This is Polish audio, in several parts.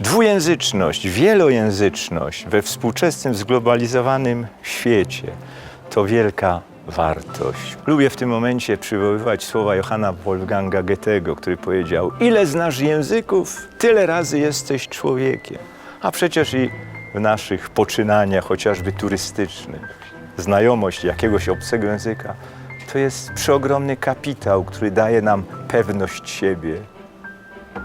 Dwujęzyczność, wielojęzyczność we współczesnym, zglobalizowanym świecie to wielka wartość. Lubię w tym momencie przywoływać słowa Johanna Wolfganga Goethego, który powiedział: Ile znasz języków, tyle razy jesteś człowiekiem. A przecież i w naszych poczynaniach, chociażby turystycznych, znajomość jakiegoś obcego języka to jest przeogromny kapitał, który daje nam pewność siebie,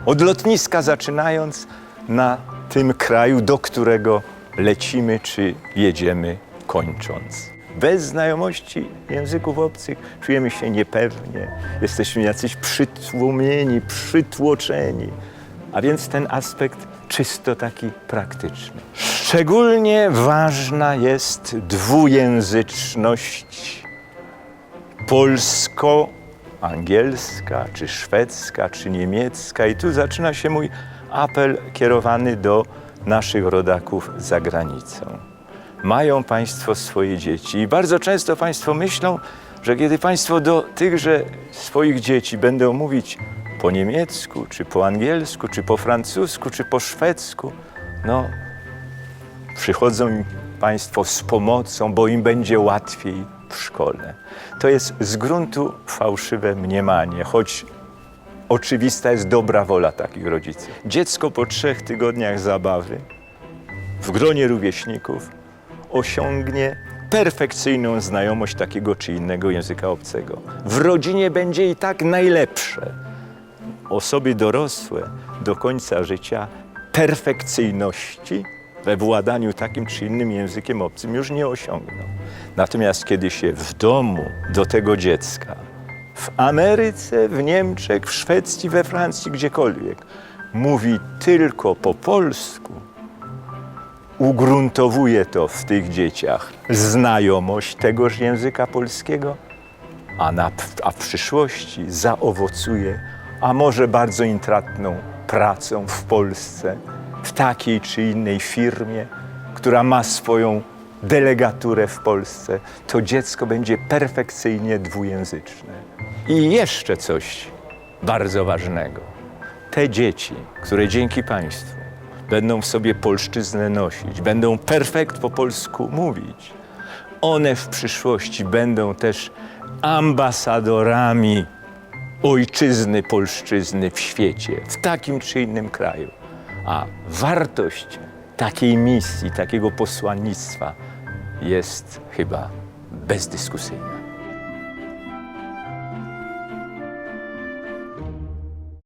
od lotniska zaczynając na tym kraju, do którego lecimy czy jedziemy kończąc. Bez znajomości języków obcych czujemy się niepewnie, jesteśmy jacyś przytłumieni, przytłoczeni. A więc ten aspekt czysto taki praktyczny. Szczególnie ważna jest dwujęzyczność polsko-angielska, czy szwedzka, czy niemiecka. I tu zaczyna się mój apel kierowany do naszych rodaków za granicą. Mają Państwo swoje dzieci i bardzo często Państwo myślą, że kiedy Państwo do tychże swoich dzieci będą mówić po niemiecku, czy po angielsku, czy po francusku, czy po szwedzku, no przychodzą im Państwo z pomocą, bo im będzie łatwiej w szkole. To jest z gruntu fałszywe mniemanie, choć oczywista jest dobra wola takich rodziców. Dziecko po trzech tygodniach zabawy w gronie rówieśników osiągnie perfekcyjną znajomość takiego czy innego języka obcego. W rodzinie będzie i tak najlepsze. Osoby dorosłe do końca życia perfekcyjności we władaniu takim czy innym językiem obcym już nie osiągną. Natomiast kiedy się w domu do tego dziecka, w Ameryce, w Niemczech, w Szwecji, we Francji, gdziekolwiek, mówi tylko po polsku, ugruntowuje to w tych dzieciach znajomość tegoż języka polskiego, a, na, a w przyszłości zaowocuje, a może bardzo intratną pracą w Polsce, w takiej czy innej firmie, która ma swoją delegaturę w Polsce, to dziecko będzie perfekcyjnie dwujęzyczne. I jeszcze coś bardzo ważnego. Te dzieci, które dzięki Państwu będą w sobie polszczyznę nosić, będą perfekt po polsku mówić, one w przyszłości będą też ambasadorami ojczyzny, polszczyzny w świecie, w takim czy innym kraju. A wartość takiej misji, takiego posłannictwa jest chyba bezdyskusyjna.